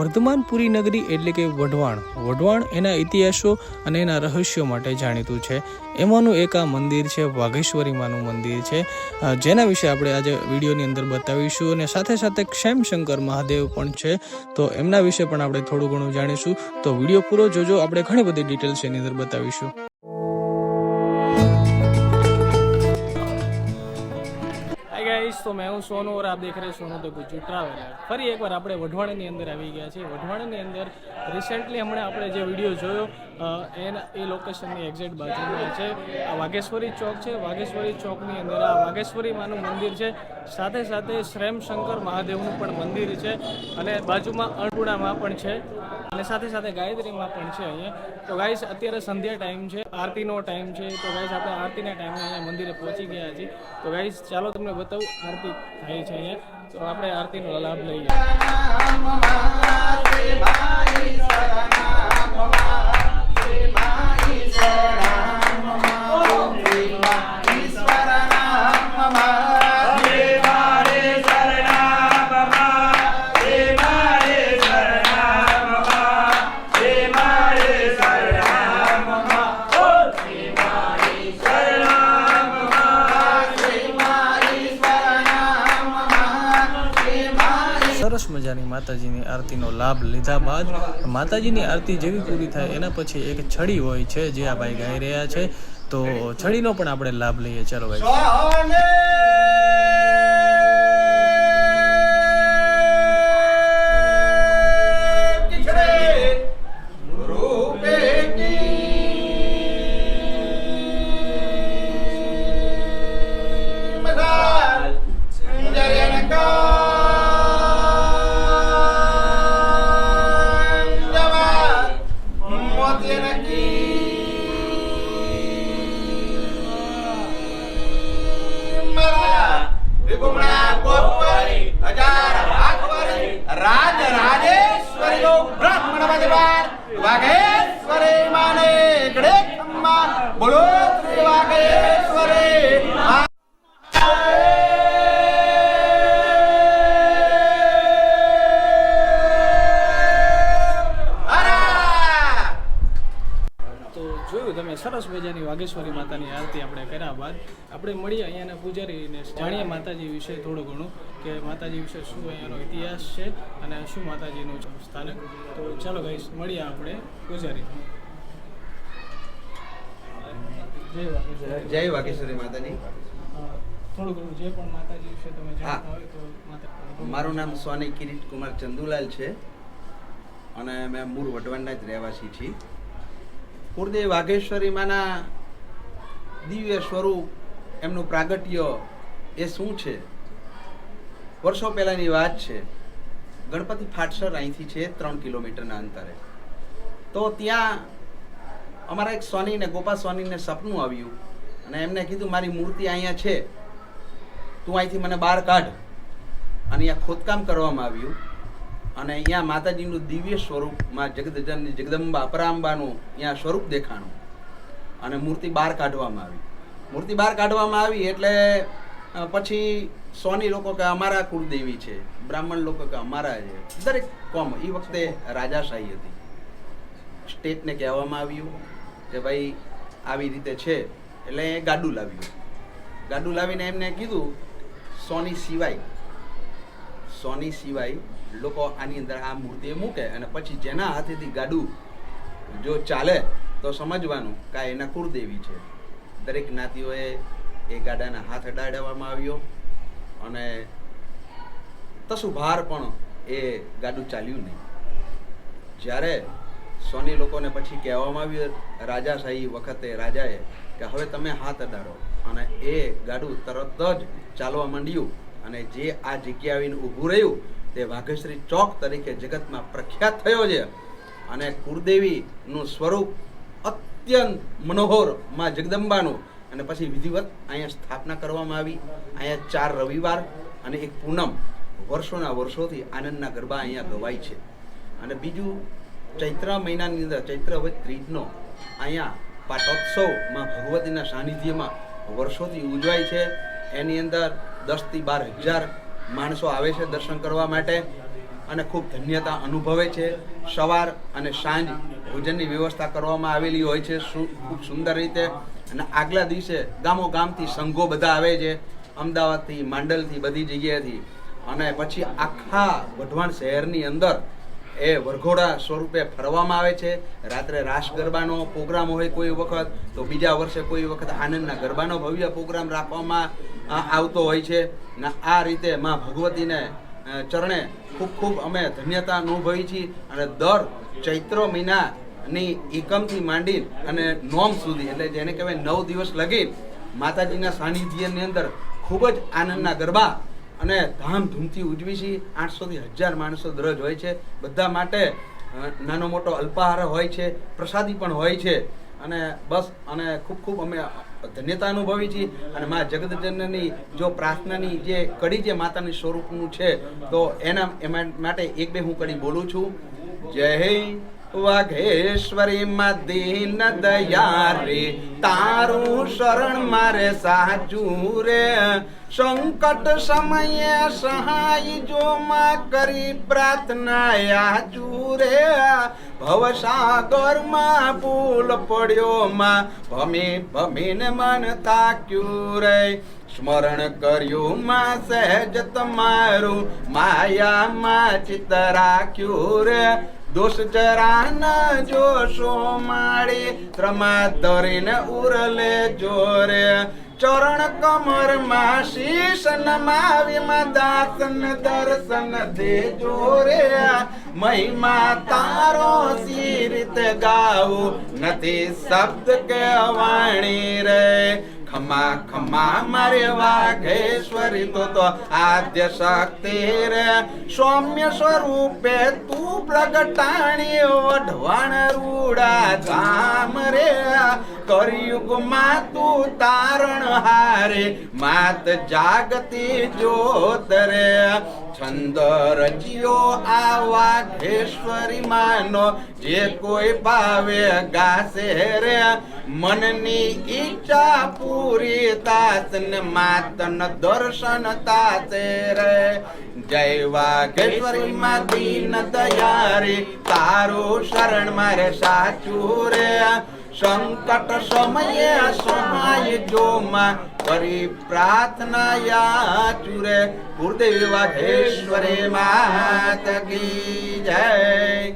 વર્ધમાનપુરી નગરી એટલે કે વઢવાણ. વઢવાણ એના ઇતિહાસો અને એના રહસ્યો માટે જાણીતું છે. એમાંનું એક આ મંદિર છે, વાઘેશ્વરી માનું મંદિર છે. જેના વિશે આપણે આજે વિડીયોની અંદર બતાવીશું અને સાથે સાથે ક્ષેમશંકર મહાદેવ પણ છે. તો એમના વિશે પણ આપણે થોડું ઘણું જાણીશું. તો વીડિયો પૂરો જોજો. આપણે ઘણી બધી ડિટેલ્સ એની અંદર બતાવીશું. ગાઈસ તો મેં હું સોનો ઓર આપ દેખ રહે સોનો તો ગુજ્જુ ટ્રાવેલર ફરી એકવાર આપણે વઢવાણની અંદર આવી ગયા છીએ. વઢવાણની અંદર રિસેન્ટલી હમણાં આપણે જે વીડિયો જોયો એના એ લોકેશનની એક્ઝેક્ટ બાજુમાં છે આ વાઘેશ્વરી ચોક છે વાઘેશ્વરી ચોકની અંદર આ વાઘેશ્વરી માનું મંદિર છે સાથે સાથે શ્રેમ શંકર મહાદેવનું પણ મંદિર છે અને બાજુમાં અન્નપૂર્ણામાં પણ છે અને સાથે સાથે ગાયત્રીમાં પણ છે અહીંયા તો ગાઈસ અત્યારે સંધ્યા ટાઈમ છે આરતીનો ટાઈમ છે તો ગાઈસ આપણે આરતીના ટાઈમે અહીંયા મંદિરે પહોંચી ગયા છીએ તો ગાઈસ ચાલો તમને બતાવું આરતી થાય છે અહીંયા તો આપણે આરતીનો લાભ લઈએ સરસ મજાની માતાજીની આરતીનો લાભ લીધા બાદ માતાજીની આરતી જેવી પૂરી થાય એના પછી એક છડી હોય છે જે આ ભાઈ ગાઈ રહ્યા છે. તો છડીનો પણ આપણે લાભ લઈએ. ચાલો ભાઈ. રાજ રાજેશ્વરી નો બ્રાહ્મણ વજવાર વાઘેશ્વરે માને ગળે ખમ્મા બોલો શ્રી વાઘેશ્વરી. જોયું તમે સરસ મજાની વાઘેશ્વરી માતાની આરતી આપણે કર્યા બાદ આપણે મળીએ અહીંયાના પૂજારીને. જાણીએ માતાજી વિશે થોડું ઘણું કે માતાજી વિશે શું અહીંયાનો ઇતિહાસ છે અને શું માતાજીનું સ્થાનક. તો ચાલો ભાઈ મળીએ આપણે પૂજારી. જય વાઘેશ્વરી. માતાની થોડું ઘણું જે પણ માતાજી વિશે તમે જાણતા હોય તો માતા મારું નામ સ્વાની કિરીટ કુમાર ચંદુલાલ છે અને મેં મૂળ વઢવાણના જ રહેવાસી છીએ. કુળદેવ વાઘેશ્વરી માના દિવ્ય સ્વરૂપ, એમનું પ્રાગટ્ય એ શું છે? વર્ષો પહેલાંની વાત છે. ગણપતિ ફાટસર અહીંથી છે ત્રણ કિલોમીટરના અંતરે. તો ત્યાં અમારા એક સોનીને ગોપા સોનીને સપનું આવ્યું અને એમને કીધું, મારી મૂર્તિ અહીંયા છે. તું અહીંથી મને બહાર કાઢ. અને અહીંયા ખોદકામ કરવામાં આવ્યું. અને અહીંયા માતાજીનું દિવ્ય સ્વરૂપમાં જગદજનની જગદંબા, અપરાંબાનું અહીંયા સ્વરૂપ દેખાણું. અને મૂર્તિ બહાર કાઢવામાં આવી. મૂર્તિ બહાર કાઢવામાં આવી એટલે પછી સોની લોકો કે અમારા કુળદેવી છે, બ્રાહ્મણ લોકો કે અમારા છે, દરેક કોમ એ વખતે રાજાશાહી હતી. સ્ટેટને કહેવામાં આવ્યું કે ભાઈ, આવી રીતે છે, એટલે એ ગાડું લાવ્યું. ગાડું લાવીને એમને કીધું, સોની સિવાય સોની સિવાય લોકો આની અંદર આ મૂર્તિ મૂકે અને પછી જેના હાથેથી ગાડું જો ચાલે તો સમજવાનું કે આ એના કુળદેવી છે. દરેક જ્ઞાતિઓએ એ ગાડાના હાથ અડાડવામાં આવ્યો અને તસુભાર પણ એ ગાડું ચાલ્યું નહીં. જ્યારે સોની લોકોને પછી કહેવામાં આવ્યું રાજાશાહી વખતે રાજાએ કે હવે તમે હાથ અડાડો. અને એ ગાડું તરત જ ચાલવા માંડ્યું અને જે આ જગ્યા આવીને ઊભું રહ્યું તે વાઘેશ્રી ચોક તરીકે જગતમાં પ્રખ્યાત થયો છે. અને કુળદેવીનું સ્વરૂપ અત્યંત મનોહરમાં જગદંબાનું. અને પછી વિધિવત અહીંયા સ્થાપના કરવામાં આવી. અહીંયા ચાર રવિવાર અને એક પૂનમ વર્ષોના વર્ષોથી આનંદના ગરબા અહીંયા ગવાય છે. અને બીજું, ચૈત્ર મહિનાની અંદર, ચૈત્ર વદ ત્રીજનો અહીંયા પાટોત્સવમાં ભગવતીના સાનિધ્યમાં વર્ષોથી ઉજવાય છે. એની અંદર દસથી બાર હજાર માણસો આવે છે દર્શન કરવા માટે અને ખૂબ ધન્યતા અનુભવે છે. સવાર અને સાંજ ભોજનની વ્યવસ્થા કરવામાં આવેલી હોય છે. ખૂબ સુંદર રીતે અને આગલા દિવસે ગામો ગામથી સંઘો બધા આવે છે. અમદાવાદથી, માંડલથી બધી જગ્યાએથી. અને પછી આખા વઢવાણ શહેરની અંદર એ વરઘોડા સ્વરૂપે ફરવામાં આવે છે. રાત્રે રાસ ગરબાનો પ્રોગ્રામ હોય કોઈ વખત, તો બીજા વર્ષે કોઈ વખત આનંદના ગરબાનો ભવ્ય પ્રોગ્રામ રાખવામાં આવતો હોય છે ને આ રીતે માં ભગવતીને ચરણે ખૂબ ખૂબ અમે ધન્યતા અનુભવી છીએ અને દર ચૈત્ર મહિનાની એકમથી માંડી અને નોમ સુધી, એટલે જેને કહેવાય નવ દિવસ લગી માતાજીના સાનિધ્યની અંદર ખૂબ જ આનંદના ગરબા અને ધામધૂમથી ઉજવી છીએ. આઠસોથી હજાર માણસો દરરોજ હોય છે. બધા માટે નાનો મોટો અલ્પાહાર હોય છે, પ્રસાદી પણ હોય છે. અને બસ, અને ખૂબ ખૂબ અમે ધન્યતા અનુભવી છીએ અને મા જગતજનની જો પ્રાર્થનાની જે કડી જે માતાની સ્વરૂપનું છે, તો એના એમાં માટે એક બે હું કડી બોલું છું. જય વાઘેશ્વરી માં દીન દયા રે તારું શરણ મારે સાચું રે. સંકટ સમયે સહાય જો માં કરી પ્રાર્થના યાચું રે ભવસાગરમાં પુલ પડ્યો માં. ભમી ભમીને મન તાક્યું રે. સ્મરણ કર્યું માં સહેજ તમારું. માયામાં ચિત્ત રાખ્યું રે. દોષ જરા ન જોશો માળી. ત્રમા ધરીને ઉરલે જોરે. ચરણ કમરમાં શીશ નમાવી માં દાસન દર્શન દેજો રે મહિમા તારો સી રીત ગાવું નથી શબ્દ કે વાણી રે. ખમા ખમા મારે વાઘેશ્વરી, તો તો આદ્ય શક્તિ રે. સૌમ્ય સ્વરૂપે તું પ્રગટાણી વઢવાણ રૂડા ધામ રે. કરિયુગમાં તું તારણ હારે, માત જાગતી જોત રે. છંદ રચ્યો આ વાઘેશ્વરી માનો, જે કોઈ ભાવે ગાશે રે. મનની ઈચ્છા પૂરી તાતન માતન દર્શન તાતે રે. જય વાઘેશ્વરી માં દીન દયારી તારું શરણ મારે સાચું રે. સંકટ સમયે સહાય જો માં કરી પ્રાર્થના યાચું રે ગુરુદેવ વાઘેશ્વરી માત કી જય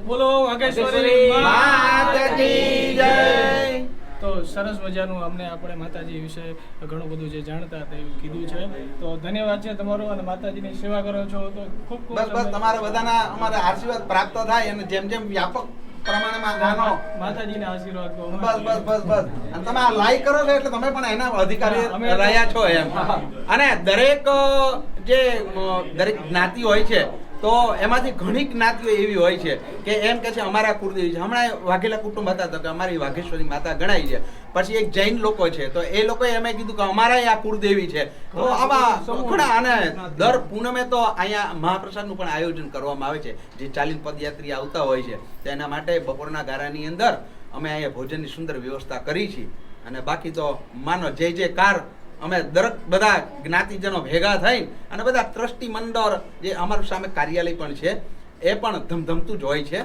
બોલો વાઘેશ્વરી માત કી જય. તો સરસ મજાનું અમને આપણે માતાજી વિશે ઘણું બધું જે જાણતા હતા એવું કીધું છે. તો ધન્યવાદ છે તમારો અને માતાજીની સેવા કરો છો. તો ખૂબ ખૂબ બસ બસ તમારા બધાના અમારા આશીર્વાદ પ્રાપ્ત થાય અને જેમ જેમ વ્યાપક પ્રમાણમાં જાણો માતાજીના આશીર્વાદ કહો બસ બસ બસ બસ. અને તમે આ લાઈક કરો છો એટલે તમે પણ એના અધિકારી રહ્યા છો એમ. અને દરેક જે દરેક જ્ઞાતિ હોય છે તો એમાંથી ઘણી જ્ઞાતિઓ એવી હોય છે કે એમ કે છે અમારા કુળદેવી છે. હમણાં વાઘેલા કુટુંબ હતા તો કે અમારી વાઘેશ્વરી માતા ગણાય છે. પછી એક જૈન લોકો છે તો એ લોકોએ એમ કીધું કે અમારા આ કુળદેવી છે. તો આવા. ઘણા અને દર પૂનમે તો અહીંયા મહાપ્રસાદનું પણ આયોજન કરવામાં આવે છે જે ચાલીન પદયાત્રી આવતા હોય છે. તો એના માટે બપોરના ગારાની અંદર અમે અહીંયા ભોજનની સુંદર વ્યવસ્થા કરી છે. અને બાકી તો માનો જય કાર અમે દરેક બધા જ્ઞાતિજનો ભેગા થઈ અને બધા ટ્રસ્ટી મંડળ જે અમારું સામે કાર્યાલય પણ છે એ પણ ધમધમતું જ હોય છે.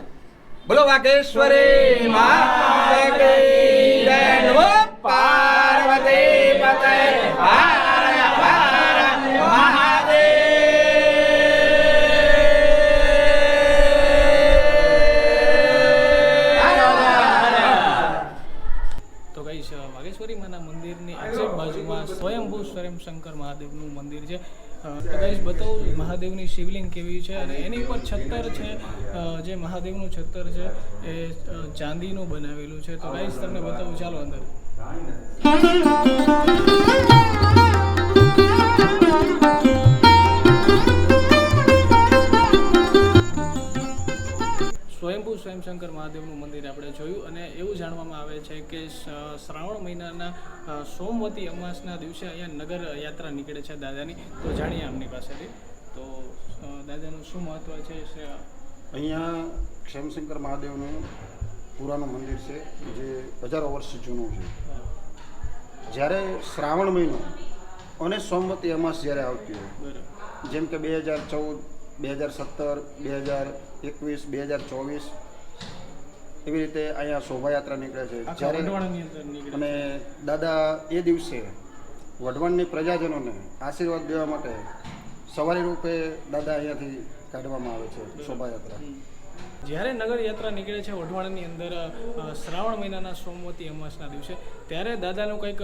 બોલો વાગેશ્વરી માતા કી પાર્વતી. મહાદેવની શિવલિંગ કેવી છે અને એની ઉપર છત્તર છે જે મહાદેવનું છત્તર છે, એ ચાંદીનું બનાવેલું છે. તો ગાઈસ, તમને બતાવું, ચાલો અંદર. સ્વયંભૂ સ્વયંશંકર મહાદેવનું મંદિર આપણે જોયું અને એવું જાણવામાં આવે છે કે શ્રાવણ મહિનાના સોમવતી અમાસના દિવસે અહીંયા નગર યાત્રા નીકળે છે દાદાની. તો જાણીએ આમની પાસેથી. તો દાદાનું શું મહત્વ છે અહીંયા ક્ષેમશંકર મહાદેવનું પુરાનું મંદિર છે જે હજારો વર્ષ જૂનું છે. જ્યારે શ્રાવણ મહિનો અને સોમવતી અમાસ જ્યારે આવતી હોય જેમ કે બે હજાર ચૌદ બે હજાર સત્તર બે હજાર એકવીસ બે હજાર ચોવીસ એવી રીતે અહીંયા શોભાયાત્રા નીકળે છે. જ્યારે અને દાદા એ દિવસે વઢવાણની પ્રજાજનોને આશીર્વાદ દેવા માટે સવારી રૂપે દાદા અહીંયાથી કાઢવામાં આવે છે શોભાયાત્રા. જ્યારે નગર યાત્રા નીકળે છે વઢવાણની અંદર શ્રાવણ મહિનાના સોમવતી અમાસના દિવસે, ત્યારે દાદાનું કંઈક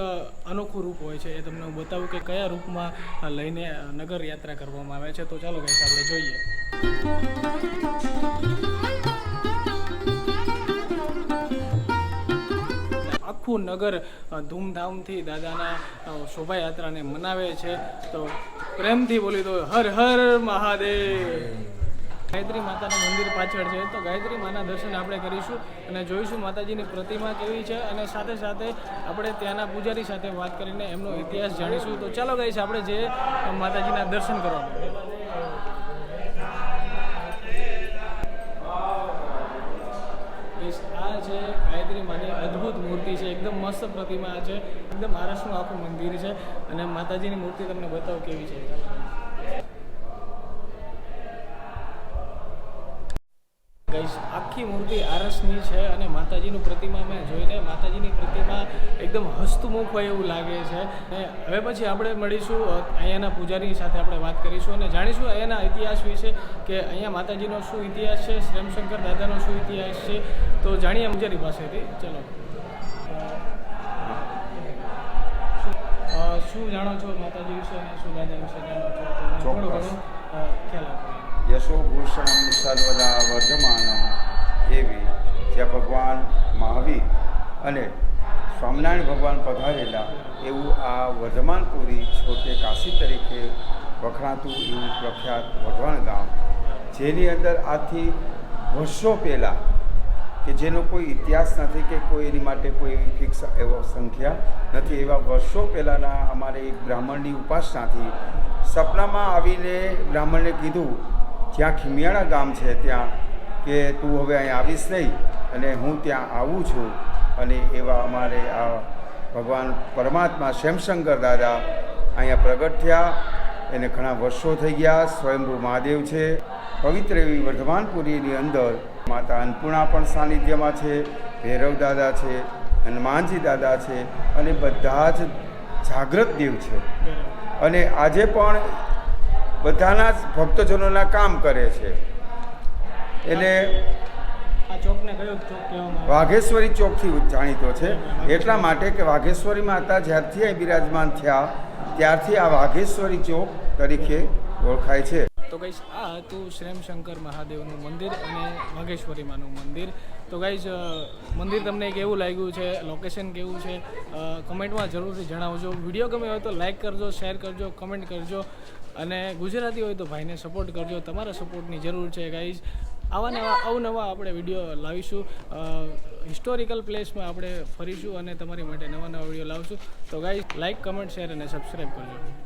અનોખું રૂપ હોય છે. એ તમને હું બતાવું કે કયા રૂપમાં લઈને નગરયાત્રા કરવામાં આવે છે. તો ચાલો કંઈક આપણે જોઈએ. આખું નગર ધૂમધામથી દાદાના શોભાયાત્રાને મનાવે છે. તો પ્રેમથી બોલી દો હર હર મહાદેવ. ગાયત્રી માતાનું મંદિર પાછળ છે. તો ગાયત્રી માના દર્શન આપણે કરીશું અને જોઈશું માતાજીની પ્રતિમા કેવી છે અને સાથે સાથે આપણે ત્યાંના પૂજારી સાથે વાત કરીને એમનો ઇતિહાસ જાણીશું. તો ચાલો ગાઈશ આપણે જે માતાજીના દર્શન કરવા Guys, આ છે ગાયત્રી માની અદ્ભુત મૂર્તિ છે, એકદમ મસ્ત પ્રતિમા છે, એકદમ આરસનું આખું મંદિર છે અને માતાજીની મૂર્તિ તમને બતાવો કેવી છે. આખી મૂર્તિ આરસની છે અને માતાજીનું પ્રતિમા મેં જોઈને માતાજીની પ્રતિમા એકદમ હસ્તમુખ હોય એવું લાગે છે. અને હવે પછી આપણે મળીશું અહીંયાના પૂજારી સાથે આપણે વાત કરીશું અને જાણીશું અહીંયાના ઇતિહાસ વિશે કે અહીંયા માતાજીનો શું ઇતિહાસ છે શ્રેમશંકર દાદાનો શું ઇતિહાસ છે. તો જાણીએ પૂજારી પાસેથી. ચલો. શું જાણો છો માતાજી વિશે અને શું દાદા વિશે જાણો છો થોડો. ઘણું ખ્યાલ આપો યશોભૂષણમ સર્વદા વર્ધમાન એવી ત્યાં ભગવાન મહાવીર અને સ્વામિનારાયણ ભગવાન પધારેલા એવું આ વર્ધમાનપુરી છોટે કાશી તરીકે વખણાતું એવું પ્રખ્યાત વઢવાણ ગામ જેની અંદર આથી વર્ષો પહેલાં કે જેનો કોઈ ઇતિહાસ નથી કે કોઈ એની માટે કોઈ એવી ફિક્સ એવો સંખ્યા નથી. એવા વર્ષો પહેલાંના અમારે એક બ્રાહ્મણની ઉપાસનાથી સપનામાં આવીને બ્રાહ્મણને કીધું, જ્યાં ખીમિયાળા ગામ છે ત્યાં કે તું હવે અહીં આવીશ નહીં અને હું ત્યાં આવું છું. અને એવા અમારે આ ભગવાન પરમાત્મા શ્યામશંકર દાદા અહીંયા પ્રગટ થયા. એને ઘણા વર્ષો થઈ ગયા, સ્વયંભૂ મહાદેવ છે. પવિત્ર એવી વર્ધમાનપુરીની અંદર માતા અન્નપૂર્ણા પણ સાનિધ્યમાં છે ભૈરવ દાદા છે હનુમાનજી દાદા છે અને બધા જ જાગ્રત દેવ છે. અને આજે પણ બધાના જ ભક્તજનોના કામ કરે છે. એટલે વાઘેશ્વરી ચોકથી જાણીતો છે. એટલા માટે કે વાઘેશ્વરી માતા જ્યારથી અહીં બિરાજમાન થયા ત્યારથી આ વાઘેશ્વરી ચોક તરીકે ઓળખાય છે. તો ગાઈસ આ હતું શ્રેમશંકર મહાદેવનું મંદિર અને વાઘેશ્વરી મંદિર. તો ગાઈશ મંદિર તમને કેવું લાગ્યું છે લોકેશન કેવું છે કમેન્ટમાં જરૂરથી જણાવજો. વીડિયો ગમે હોય તો લાઈક કરજો શેર કરજો કમેન્ટ કરજો. અને ગુજરાતી હોય તો ભાઈને સપોર્ટ કરજો. તમારા સપોર્ટની જરૂર છે ગાઈઝ આવા નવા, અવનવા આપણે વીડિયો લાવીશું. હિસ્ટોરિકલ પ્લેસમાં આપણે ફરીશું અને તમારી માટે નવા નવા વીડિયો લાવશું. તો ગાઈસ લાઈક કમેન્ટ શેર અને સબસ્ક્રાઈબ કરજો.